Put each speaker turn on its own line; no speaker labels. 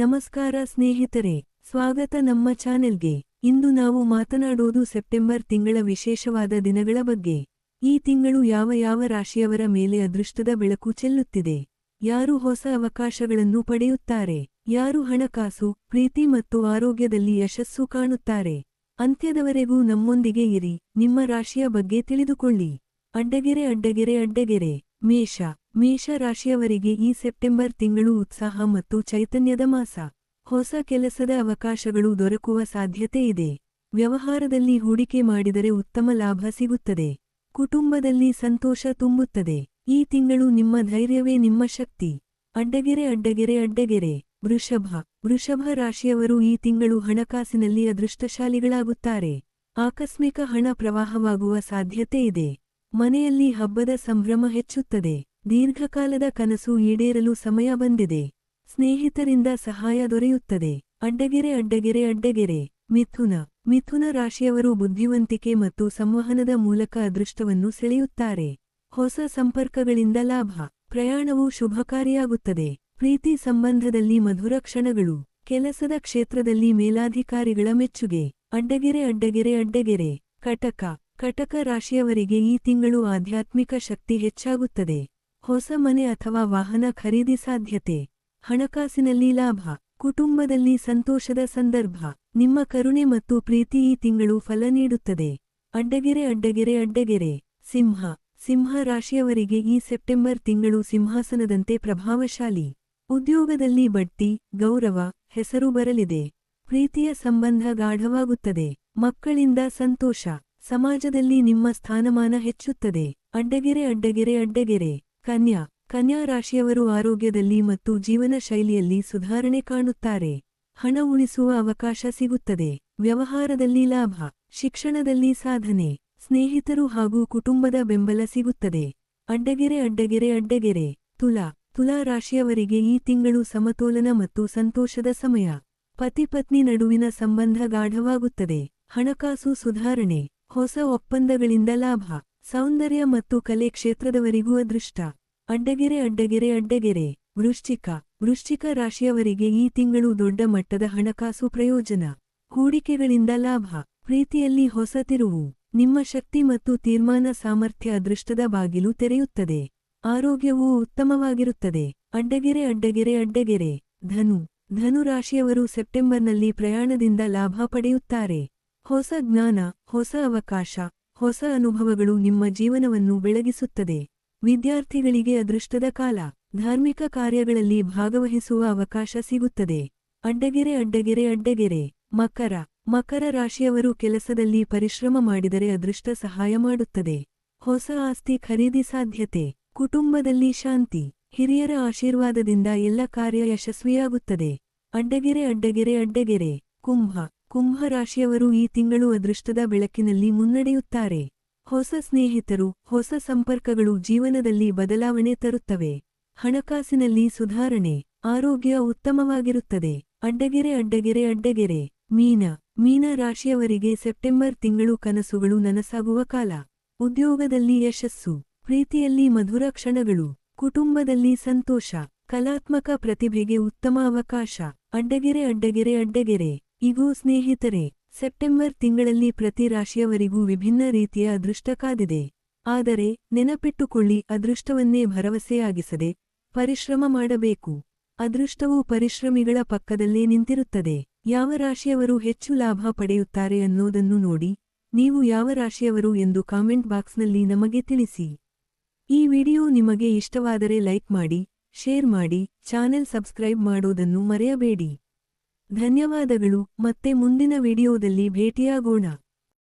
ನಮಸ್ಕಾರ ಸ್ನೇಹಿತರೆ, ಸ್ವಾಗತ ನಮ್ಮ ಚಾನೆಲ್ಗೆ. ಇಂದು ನಾವು ಮಾತನಾಡೋದು ಸೆಪ್ಟೆಂಬರ್ ತಿಂಗಳ ವಿಶೇಷವಾದ ದಿನಗಳ ಬಗ್ಗೆ. ಈ ತಿಂಗಳು ಯಾವ ಯಾವ ರಾಶಿಯವರ ಮೇಲೆ ಅದೃಷ್ಟದ ಬೆಳಕು ಚೆಲ್ಲುತ್ತಿದೆ? ಯಾರು ಹೊಸ ಅವಕಾಶಗಳನ್ನು ಪಡೆಯುತ್ತಾರೆ? ಯಾರು ಹಣಕಾಸು, ಪ್ರೀತಿ ಮತ್ತು ಆರೋಗ್ಯದಲ್ಲಿ ಯಶಸ್ಸು ಕಾಣುತ್ತಾರೆ? ಅಂತ್ಯದವರೆಗೂ ನಮ್ಮೊಂದಿಗೆ ಇರಿ, ನಿಮ್ಮ ರಾಶಿಯ ಬಗ್ಗೆ ತಿಳಿದುಕೊಳ್ಳಿ. ಅಡ್ಡಗೆರೆ ಅಡ್ಡಗೆರೆ ಅಡ್ಡಗೆರೆ. ಮೇಷ ಮೇಷ ರಾಶಿಯವರಿಗೆ ಈ ಸೆಪ್ಟೆಂಬರ್ ತಿಂಗಳು ಉತ್ಸಾಹ ಮತ್ತು ಚೈತನ್ಯದ ಮಾಸ. ಹೊಸ ಕೆಲಸದ ಅವಕಾಶಗಳು ದೊರಕುವ ಸಾಧ್ಯತೆ ಇದೆ. ವ್ಯವಹಾರದಲ್ಲಿ ಹೂಡಿಕೆ ಮಾಡಿದರೆ ಉತ್ತಮ ಲಾಭ ಸಿಗುತ್ತದೆ. ಕುಟುಂಬದಲ್ಲಿ ಸಂತೋಷ ತುಂಬುತ್ತದೆ. ಈ ತಿಂಗಳು ನಿಮ್ಮ ಧೈರ್ಯವೇ ನಿಮ್ಮ ಶಕ್ತಿ. ಅಡ್ಡಗೆರೆ ಅಡ್ಡಗೆರೆ ಅಡ್ಡಗೆರೆ. ವೃಷಭ ವೃಷಭ ರಾಶಿಯವರು ಈ ತಿಂಗಳು ಹಣಕಾಸಿನಲ್ಲಿ ಅದೃಷ್ಟಶಾಲಿಗಳಾಗುತ್ತಾರೆ. ಆಕಸ್ಮಿಕ ಹಣ ಪ್ರವಾಹವಾಗುವ ಸಾಧ್ಯತೆ ಇದೆ. ಮನೆಯಲ್ಲಿ ಹಬ್ಬದ ಸಂಭ್ರಮ ಹೆಚ್ಚುತ್ತದೆ. ದೀರ್ಘಕಾಲದ ಕನಸು ಈಡೇರಲು ಸಮಯ ಬಂದಿದೆ. ಸ್ನೇಹಿತರಿಂದ ಸಹಾಯ ದೊರೆಯುತ್ತದೆ. ಅಡ್ಡಗೆರೆ ಅಡ್ಡಗೆರೆ ಅಡ್ಡಗೆರೆ. ಮಿಥುನ. ಮಿಥುನ ರಾಶಿಯವರು ಬುದ್ಧಿವಂತಿಕೆ ಮತ್ತು ಸಂವಹನದ ಮೂಲಕ ಅದೃಷ್ಟವನ್ನು ಸೆಳೆಯುತ್ತಾರೆ. ಹೊಸ ಸಂಪರ್ಕಗಳಿಂದ ಲಾಭ. ಪ್ರಯಾಣವು ಶುಭಕಾರಿಯಾಗುತ್ತದೆ ಪ್ರೀತಿ ಸಂಬಂಧದಲ್ಲಿ ಮಧುರ ಕ್ಷಣಗಳು. ಕೆಲಸದ ಕ್ಷೇತ್ರದಲ್ಲಿ ಮೇಲಾಧಿಕಾರಿಗಳ ಮೆಚ್ಚುಗೆ. ಅಡ್ಡಗೆರೆ ಅಡ್ಡಗೆರೆ ಅಡ್ಡಗೆರೆ. ಕಟಕ. ಕಟಕ ರಾಶಿಯವರಿಗೆ ಈ ತಿಂಗಳು ಆಧ್ಯಾತ್ಮಿಕ ಶಕ್ತಿ ಹೆಚ್ಚಾಗುತ್ತದೆ. ಹೊಸ ಮನೆ ಅಥವಾ ವಾಹನ ಖರೀದಿ ಸಾಧ್ಯತೆ. ಹಣಕಾಸಿನಲ್ಲಿ ಲಾಭ ಕುಟುಂಬದಲ್ಲಿ ಸಂತೋಷದ ಸಂದರ್ಭ. ನಿಮ್ಮ ಕರುಣೆ ಮತ್ತು ಪ್ರೀತಿ ಈ ತಿಂಗಳು ಫಲ ನೀಡುತ್ತದೆ. ಅಡ್ಡಗೆರೆ ಅಡ್ಡಗೆರೆ ಅಡ್ಡಗೆರೆ. ಸಿಂಹ. ಸಿಂಹ ರಾಶಿಯವರಿಗೆ ಈ ಸೆಪ್ಟೆಂಬರ್ ತಿಂಗಳು ಸಿಂಹಾಸನದಂತೆ ಪ್ರಭಾವಶಾಲಿ. ಉದ್ಯೋಗದಲ್ಲಿ ಬಡ್ತಿ, ಗೌರವ, ಹೆಸರು ಬರಲಿದೆ. ಪ್ರೀತಿಯ ಸಂಬಂಧ ಗಾಢವಾಗುತ್ತದೆ. ಮಕ್ಕಳಿಂದ ಸಂತೋಷ. ಸಮಾಜದಲ್ಲಿ ನಿಮ್ಮ ಸ್ಥಾನಮಾನ ಹೆಚ್ಚುತ್ತದೆ. ಅಡ್ಡಗೆರೆ ಅಡ್ಡಗೆರೆ ಅಡ್ಡಗೆರೆ. ಕನ್ಯಾ. ಕನ್ಯಾ ರಾಶಿಯವರು ಆರೋಗ್ಯದಲ್ಲಿ ಮತ್ತು ಜೀವನ ಶೈಲಿಯಲ್ಲಿ ಸುಧಾರಣೆ ಕಾಣುತ್ತಾರೆ. ಹಣ ಉಳಿಸುವ ಅವಕಾಶ ಸಿಗುತ್ತದೆ. ವ್ಯವಹಾರದಲ್ಲಿ ಲಾಭ, ಶಿಕ್ಷಣದಲ್ಲಿ ಸಾಧನೆ, ಸ್ನೇಹಿತರು ಹಾಗೂ ಕುಟುಂಬದ ಬೆಂಬಲ ಸಿಗುತ್ತದೆ. ಅಡ್ಡಗೆರೆ ಅಡ್ಡಗೆರೆ ಅಡ್ಡಗೆರೆ. ತುಲಾ. ತುಲಾ ರಾಶಿಯವರಿಗೆ ಈ ತಿಂಗಳು ಸಮತೋಲನ ಮತ್ತು ಸಂತೋಷದ ಸಮಯ. ಪತಿಪತ್ನಿ ನಡುವಿನ ಸಂಬಂಧ ಗಾಢವಾಗುತ್ತದೆ. ಹಣಕಾಸು ಸುಧಾರಣೆ. ಹೊಸ ಒಪ್ಪಂದಗಳಿಂದ ಲಾಭ, ಸೌಂದರ್ಯ ಮತ್ತು ಕಲೆ ಕ್ಷೇತ್ರದವರಿಗೂ ಅದೃಷ್ಟ. ಅಡ್ಡಗೆರೆ ಅಡ್ಡಗೆರೆ ಅಡ್ಡಗೆರೆ. ವೃಶ್ಚಿಕ ವೃಶ್ಚಿಕ ರಾಶಿಯವರಿಗೆ ಈ ತಿಂಗಳು ದೊಡ್ಡ ಮಟ್ಟದ ಹಣಕಾಸು ಪ್ರಯೋಜನ. ಹೂಡಿಕೆಗಳಿಂದ ಲಾಭ, ಪ್ರೀತಿಯಲ್ಲಿ ಹೊಸ ತಿರುವು. ನಿಮ್ಮ ಶಕ್ತಿ ಮತ್ತು ತೀರ್ಮಾನ ಸಾಮರ್ಥ್ಯ ಅದೃಷ್ಟದ ಬಾಗಿಲು ತೆರೆಯುತ್ತದೆ. ಆರೋಗ್ಯವೂ ಉತ್ತಮವಾಗಿರುತ್ತದೆ. ಅಡ್ಡಗೆರೆ ಅಡ್ಡಗೆರೆ ಅಡ್ಡಗೆರೆ. ಧನು ಧನು ರಾಶಿಯವರು ಸೆಪ್ಟೆಂಬರ್ನಲ್ಲಿ ಪ್ರಯಾಣದಿಂದ ಲಾಭ ಪಡೆಯುತ್ತಾರೆ. ಹೊಸ ಜ್ಞಾನ, ಹೊಸ ಅವಕಾಶ, ಹೊಸ ಅನುಭವಗಳು ನಿಮ್ಮ ಜೀವನವನ್ನು ಬೆಳಗಿಸುತ್ತದೆ. ವಿದ್ಯಾರ್ಥಿಗಳಿಗೆ ಅದೃಷ್ಟದ ಕಾಲ, ಧಾರ್ಮಿಕ ಕಾರ್ಯಗಳಲ್ಲಿ ಭಾಗವಹಿಸುವ ಅವಕಾಶ ಸಿಗುತ್ತದೆ. ಅಡ್ಡಗೆರೆ ಅಡ್ಡಗೆರೆ ಅಡ್ಡಗೆರೆ. ಮಕರ ಮಕರ ರಾಶಿಯವರು ಕೆಲಸದಲ್ಲಿ ಪರಿಶ್ರಮ ಮಾಡಿದರೆ ಅದೃಷ್ಟ ಸಹಾಯ ಮಾಡುತ್ತದೆ. ಹೊಸ ಆಸ್ತಿ ಖರೀದಿ ಸಾಧ್ಯತೆ. ಕುಟುಂಬದಲ್ಲಿ ಶಾಂತಿ. ಹಿರಿಯರ ಆಶೀರ್ವಾದದಿಂದ ಎಲ್ಲ ಕಾರ್ಯ ಯಶಸ್ವಿಯಾಗುತ್ತದೆ. ಅಡ್ಡಗೆರೆ ಅಡ್ಡಗೆರೆ ಅಡ್ಡಗೆರೆ. ಕುಂಭ. ಕುಂಭ ರಾಶಿಯವರು ಈ ತಿಂಗಳು ಅದೃಷ್ಟದ ಬೆಳಕಿನಲ್ಲಿ ಮುನ್ನಡೆಯುತ್ತಾರೆ. ಹೊಸ ಸ್ನೇಹಿತರು, ಹೊಸ ಸಂಪರ್ಕಗಳು ಜೀವನದಲ್ಲಿ ಬದಲಾವಣೆ ತರುತ್ತವೆ. ಹಣಕಾಸಿನಲ್ಲಿ ಸುಧಾರಣೆ, ಆರೋಗ್ಯ ಉತ್ತಮವಾಗಿರುತ್ತದೆ. ಅಡ್ಡಗೆರೆ ಅಡ್ಡಗೆರೆ ಅಡ್ಡಗೆರೆ. ಮೀನ ಮೀನ ರಾಶಿಯವರಿಗೆ ಸೆಪ್ಟೆಂಬರ್ ತಿಂಗಳು ಕನಸುಗಳು ನನಸಾಗುವ ಕಾಲ. ಉದ್ಯೋಗದಲ್ಲಿ ಯಶಸ್ಸು, ಪ್ರೀತಿಯಲ್ಲಿ ಮಧುರ ಕ್ಷಣಗಳು. ಕುಟುಂಬದಲ್ಲಿ ಸಂತೋಷ, ಕಲಾತ್ಮಕ ಪ್ರತಿಭೆಗೆ ಉತ್ತಮ ಅವಕಾಶ. ಅಡ್ಡಗೆರೆ ಅಡ್ಡಗೆರೆ ಅಡ್ಡಗೆರೆ. ಇಗೂ ಸ್ನೇಹಿತರೆ, ಸೆಪ್ಟೆಂಬರ್ ತಿಂಗಳಲ್ಲಿ ಪ್ರತಿ ರಾಶಿಯವರಿಗೂ ವಿಭಿನ್ನ ರೀತಿಯ ಅದೃಷ್ಟ ಕಾದಿದೆ. ಆದರೆ, ನೆನಪಿಟ್ಟುಕೊಳ್ಳಿ, ಅದೃಷ್ಟವನ್ನೇ ಭರವಸೆಯಾಗಿಸದೆ, ಪರಿಶ್ರಮ ಮಾಡಬೇಕು. ಅದೃಷ್ಟವು ಪರಿಶ್ರಮಿಗಳ ಪಕ್ಕದಲ್ಲೇ ನಿಂತಿರುತ್ತದೆ. ಯಾವ ರಾಶಿಯವರು ಹೆಚ್ಚು ಲಾಭ ಪಡೆಯುತ್ತಾರೆ ಅನ್ನೋದನ್ನು ನೋಡಿ, ನೀವು ಯಾವ ರಾಶಿಯವರು ಎಂದು ಕಾಮೆಂಟ್ ಬಾಕ್ಸ್ನಲ್ಲಿ ನಮಗೆ ತಿಳಿಸಿ. ಈ ವಿಡಿಯೋ ನಿಮಗೆ ಇಷ್ಟವಾದರೆ ಲೈಕ್ ಮಾಡಿ, ಶೇರ್ ಮಾಡಿ, ಚಾನೆಲ್ ಸಬ್ಸ್ಕ್ರೈಬ್ ಮಾಡೋದನ್ನು ಮರೆಯಬೇಡಿ. ಧನ್ಯವಾದಗಳು ಮತ್ತೆ ಮುಂದಿನ ವಿಡಿಯೋದಲ್ಲಿ ಭೇಟಿಯಾಗೋಣ.